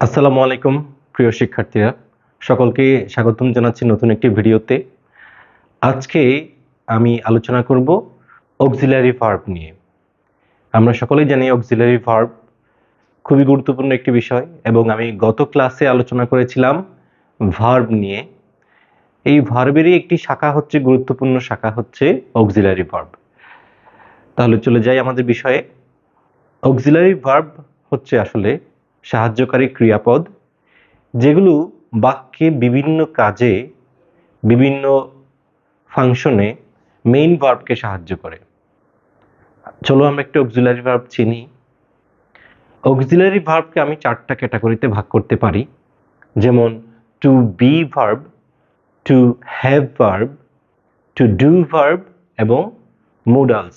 আসসালামু আলাইকুম, প্রিয় শিক্ষার্থীরা। সকলকে স্বাগতম জানাচ্ছি নতুন একটি ভিডিওতে। আজকে আমি আলোচনা করব অক্সিলারি ভার্ব নিয়ে। আমরা সকলেই জানি অক্সিলারি ভার্ব খুবই গুরুত্বপূর্ণ একটি বিষয় এবং আমি গত ক্লাসে আলোচনা করেছিলাম ভার্ব নিয়ে। এই ভার্বেরই একটি শাখা হচ্ছে, গুরুত্বপূর্ণ শাখা হচ্ছে অক্সিলারি ভার্ব তাহলে চলে যাই আমাদের বিষয়ে। অক্সিলারি ভার্ব হচ্ছে আসলে সাহায্যকারী ক্রিয়াপদ, যেগুলো বাক্যে বিভিন্ন কাজে, বিভিন্ন ফাংশনে মেইন ভার্বকে সাহায্য করে। চলো আমরা একটু অক্সিলারি ভার্ব চিনি। অক্সিলারি ভার্বকে আমি চারটা ক্যাটাগরিতে ভাগ করতে পারি। যেমন to be verb to have verb to do verb এবং মোডালস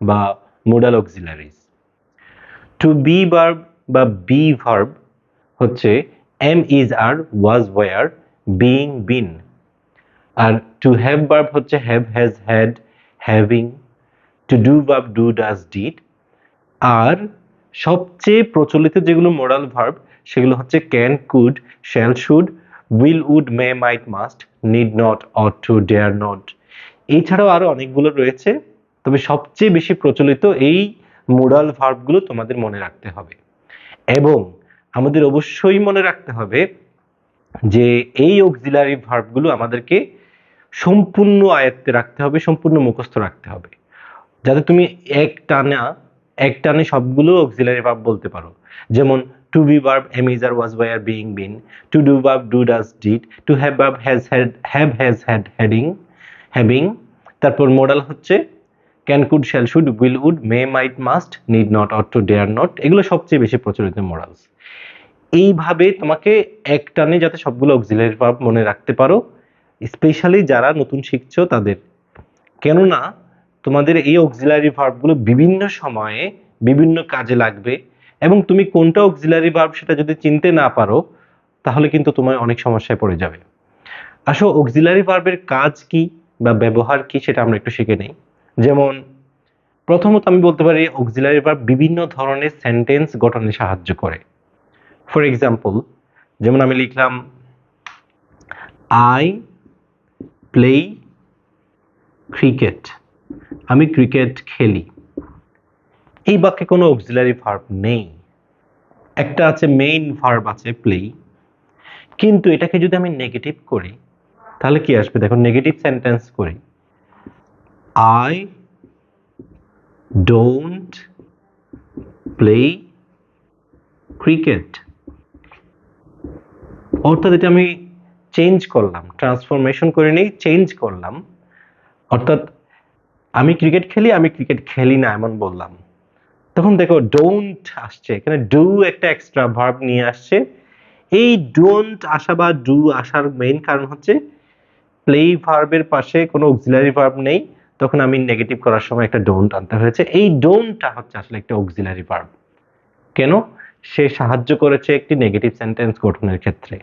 বা modal auxiliaries to be verb বা বি ভার্ব হচ্ছে am is are was were being been R to have verb হচ্ছে have has had having to do verb do does did আর সবচেয়ে প্রচলিত যেগুলো moral verb সেগুলো হচ্ছে can could shall should will would may might must need not ought to dare not এছাড়াও আরও অনেকগুলো রয়েছে, তবে সবচেয়ে বেশি প্রচলিত এই মোরাল ভার্বগুলো তোমাদের মনে রাখতে হবে। এবং আমাদের অবশ্যই মনে রাখতে হবে যে এই অক্সিলারি ভার্বগুলো আমাদেরকে সম্পূর্ণ আয়ত্তে রাখতে হবে, সম্পূর্ণ মুখস্থ রাখতে হবে। যাতে তুমি এক টানা, এক টানে সবগুলো অক্সিলারি ভার্ব বলতে পারো। যেমন to be verb am is are was were being been to do verb do does did to have verb has had have has had hading having তারপর মডেল হচ্ছে can could shall should will would may might must need not or to dare not এগুলো সবচেয়ে বেশি প্রচলিত models এইভাবে তোমাকে এক টানে যাতে সবগুলো অক্সিলারি ভার্ব মনে রাখতে পারো স্পেশালি যারা নতুন শিখছো তাদের। কেননা, তোমাদের এই অক্সিলারি ভার্বগুলো বিভিন্ন সময়ে বিভিন্ন কাজে লাগবে এবং তুমি কোনটা অক্সিলারি ভার্ব সেটা যদি চিনতে না পারো, তাহলে কিন্তু তোমার অনেক সমস্যায় পড়ে যাবে। আসো অক্সিলারি ভার্বের কাজ কি বা ব্যবহার কি সেটা আমরা একটু শিখে নেই। যেমন, প্রথমত আমি বলতে পারি অক্সিলারি ভার্ব বিভিন্ন ধরনের সেন্টেন্স গঠনে সাহায্য করে। ফর এক্সাম্পল যেমন আমি লিখলাম আই প্লে ক্রিকেট আমি ক্রিকেট খেলি। এই বাক্যে কোনো অক্সিলারি ভার্ব নেই। একটা আছে মেইন ভার্ব আছে প্লে কিন্তু এটাকে যদি আমি নেগেটিভ করি, তাহলে কি আসবে? দেখো নেগেটিভ সেন্টেন্স করি। আই ডোন্ট প্লে ক্রিকেট অর্থাৎ এটা আমি চেঞ্জ করলাম ট্রান্সফরমেশন করে নিই চেঞ্জ করলাম। অর্থাৎ আমি ক্রিকেট খেলি, আমি ক্রিকেট খেলি না এমন বললাম। তখন দেখো ডোন্ট আসছে, এখানে ডু একটা এক্সট্রা ভার্ব নিয়ে আসছে। এই ডোন্ট আসা বা ডু আসার মেইন কারণ হচ্ছে প্লে ভার্বের পাশে কোনো অক্সিলারি ভার্ব নেই। তখন আমি নেগেটিভ করার সময় একটা ডোন্ট আনতে হয়েছে। এই ডোনটা হচ্ছে আসলে একটা অক্সিলারি ভার্ব কেন? সে সাহায্য করেছে একটি নেগেটিভ সেন্টেন্স গঠনের ক্ষেত্রে।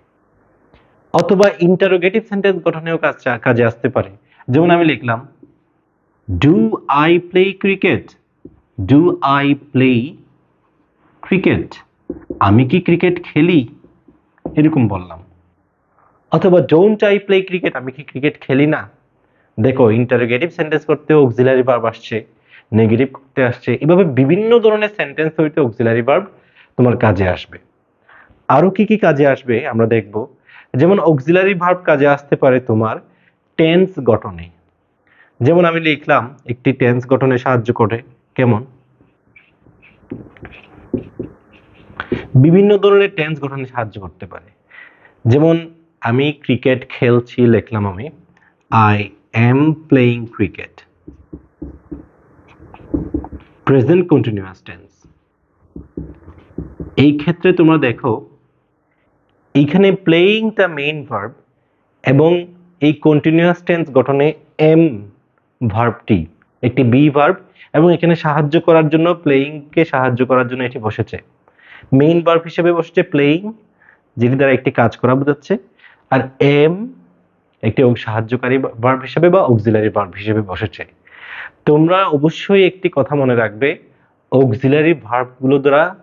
অথবা ইন্টারোগেটিভ সেন্টেন্স গঠনেও কাজ কাজে আসতে পারে। যেমন আমি লিখলাম do I play cricket do I play cricket আমি কি ক্রিকেট খেলি? এরকম বললাম। অথবা ডোন্ট আই প্লে ক্রিকেট আমি কি ক্রিকেট খেলি না? দেখো ইন্টারোগেটিভ সেন্টেন্স করতে অক্সিলারি ভার্ব আসছে নেগেটিভ করতে আসছে, এভাবে বিভিন্ন ধরনের সেন্টেন্স হইতে অক্সিলারি ভার্ব তোমার কাজে আসবে। আরও কি কি কাজে আসবে আমরা দেখব। যেমন অক্সিলারি ভার্ব কাজে আসতে পারে তোমার টেন্স গঠনে। যেমন আমি লিখলাম, একটি টেন্স গঠনে সাহায্য করে, কেমন? বিভিন্ন ধরনের টেন্স গঠনে সাহায্য করতে পারে। যেমন আমি ক্রিকেট খেলছি, লিখলাম আমি I am playing cricket present continuous tense এই ক্ষেত্রে তোমরা দেখো এইখানে প্লেইং দ্য মেইন ভার্ব এবং এই কন্টিনিউয়াস টেন্স গঠনে এম ভার্বটি একটি বি ভার্ব এবং এখানে সাহায্য করার জন্য প্লেইংকে সাহায্য করার জন্য এটি বসেছে। মেইন ভার্ব হিসেবে বসেছে প্লেইং যেটি দ্বারা একটি কাজ করা বোঝাচ্ছে। আর এম একটি সাহায্যকারী ভার্ব হিসেবে বা অক্সিলারি ভার্ব হিসেবে বসেছে তোমরা অবশ্যই একটি কথা মনে রাখবে অক্সিলারি ভার্বগুলো দ্বারা,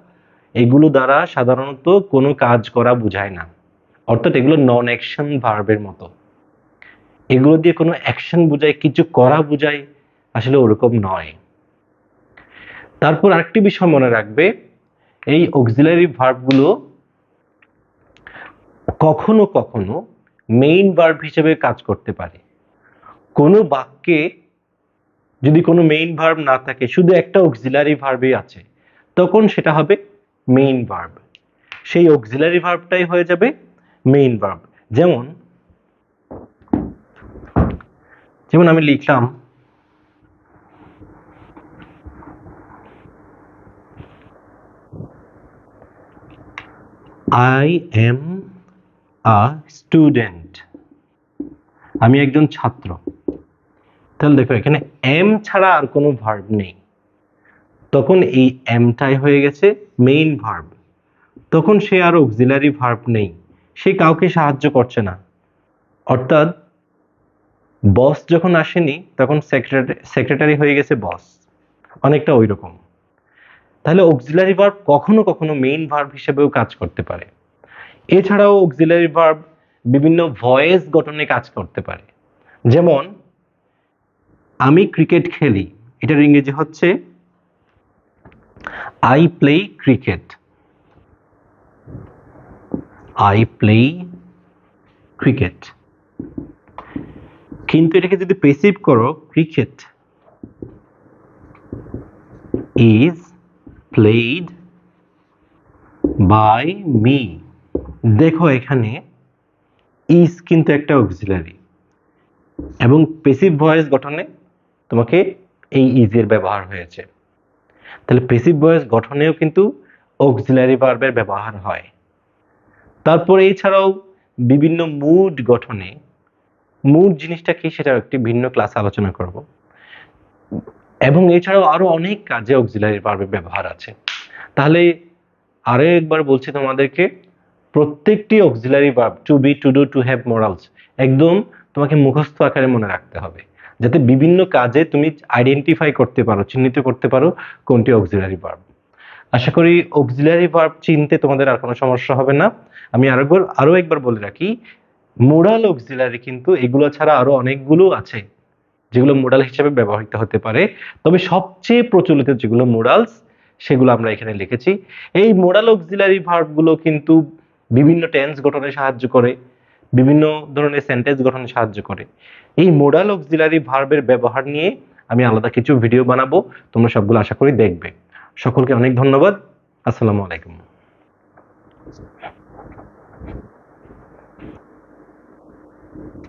এগুলো দ্বারা সাধারণত কোনো কাজ করা বোঝায় না। অর্থাৎ এগুলো নন অ্যাকশন ভার্বের মতো। এগুলো দিয়ে কোনো অ্যাকশন বোঝায়, কিছু করা বোঝায়, আসলে ওরকম নয়। তারপর আরেকটি বিষয় মনে রাখবে, এই অক্সিলারি ভার্বগুলো কখনো কখনো মেইন ভার্ব হিসেবে কাজ করতে পারে। কোনো বাক্যে যদি কোনো মেইন ভার্ব না থাকে, শুধু একটা অক্সিলারি ভার্বই আছে, তখন সেটা হবে মেইন ভার্ব সেই অক্সিলারি ভার্বটাই হয়ে যাবে মেইন ভার্ব যেমন যেমন আমি লিখলাম আই এম আ স্টুডেন্ট। আমি একজন ছাত্র। তাহলে দেখো, এখানে এম ছাড়া আর কোনো ভার্ব নেই। তখন এই এমটাই হয়ে গেছে মেইন ভার্ব। তখন সে আর অক্সিলারি ভার্ব নেই। সে কাউকে সাহায্য করছে না। অর্থাৎ বস যখন আসেনি, তখন সেক্রেটারি সেক্রেটারি হয়ে গেছে বস। অনেকটা ওই রকম তাহলে অক্সিলারি ভার্ব কখনো কখনো মেইন ভার্ব হিসেবেও কাজ করতে পারে। এছাড়াও অক্সিলারি ভার্ব বিভিন্ন ভয়েস গঠনে কাজ করতে পারে। যেমন, আমি ক্রিকেট খেলি। এটার ইংরেজি হচ্ছে I play cricket I play cricket কিন্তু এটাকে যদি পেসিভ করো cricket is played by me দেখো এখানে ইজ কিন্তু একটা অক্সিলারি এবং পেসিভ ভয়েস গঠনে তোমাকে এই ইজের ব্যবহার হয়েছে। তাহলে পেসিভ ভয়েস গঠনেও কিন্তু অক্সিলারি ভার্বের ব্যবহার হয়। তারপরে এছাড়াও বিভিন্ন মুড গঠনে মুড জিনিসটা কি সেটা একটি ভিন্ন ক্লাস আলোচনা করব। এবং এছাড়াও আরও অনেক কাজে অক্সিলারি ভার্বের ব্যবহার আছে। তাহলে আরও একবার বলছি তোমাদেরকে প্রত্যেকটি auxiliary verb to be to do to have morals একদম তোমাকে মুখস্থ আকারে মনে রাখতে হবে। যাতে বিভিন্ন কাজে তুমি আইডেন্টিফাই করতে পারো, চিহ্নিত করতে পারো কোনটি অক্সিলারি ভার্ব আশা করি অক্সিলারি ভার্ব চিনতে তোমাদের আর কোনো সমস্যা হবে না। আমি আরও একবার আরও একবার বলে রাখি মোরাল অক্সিলারি কিন্তু এগুলো ছাড়া আরও অনেকগুলো আছে, যেগুলো মোডাল হিসেবে ব্যবহৃত হতে পারে। তবে সবচেয়ে প্রচলিত যেগুলো মোডালস সেগুলো আমরা এখানে লিখেছি। এই মোডাল অক্সিলারি ভার্বগুলো কিন্তু বিভিন্ন টেন্স গঠনে সাহায্য করে, বিভিন্ন ধরনের সেন্টেন্স গঠনে সাহায্য করে। এই মোডাল অক্সিলারি ভার্বের ব্যবহার নিয়ে আমি আলাদা কিছু ভিডিও বানাবো, তোমরা সবগুলো আশা করি দেখবে। সকলকে অনেক ধন্যবাদ। আসসালামু আলাইকুম।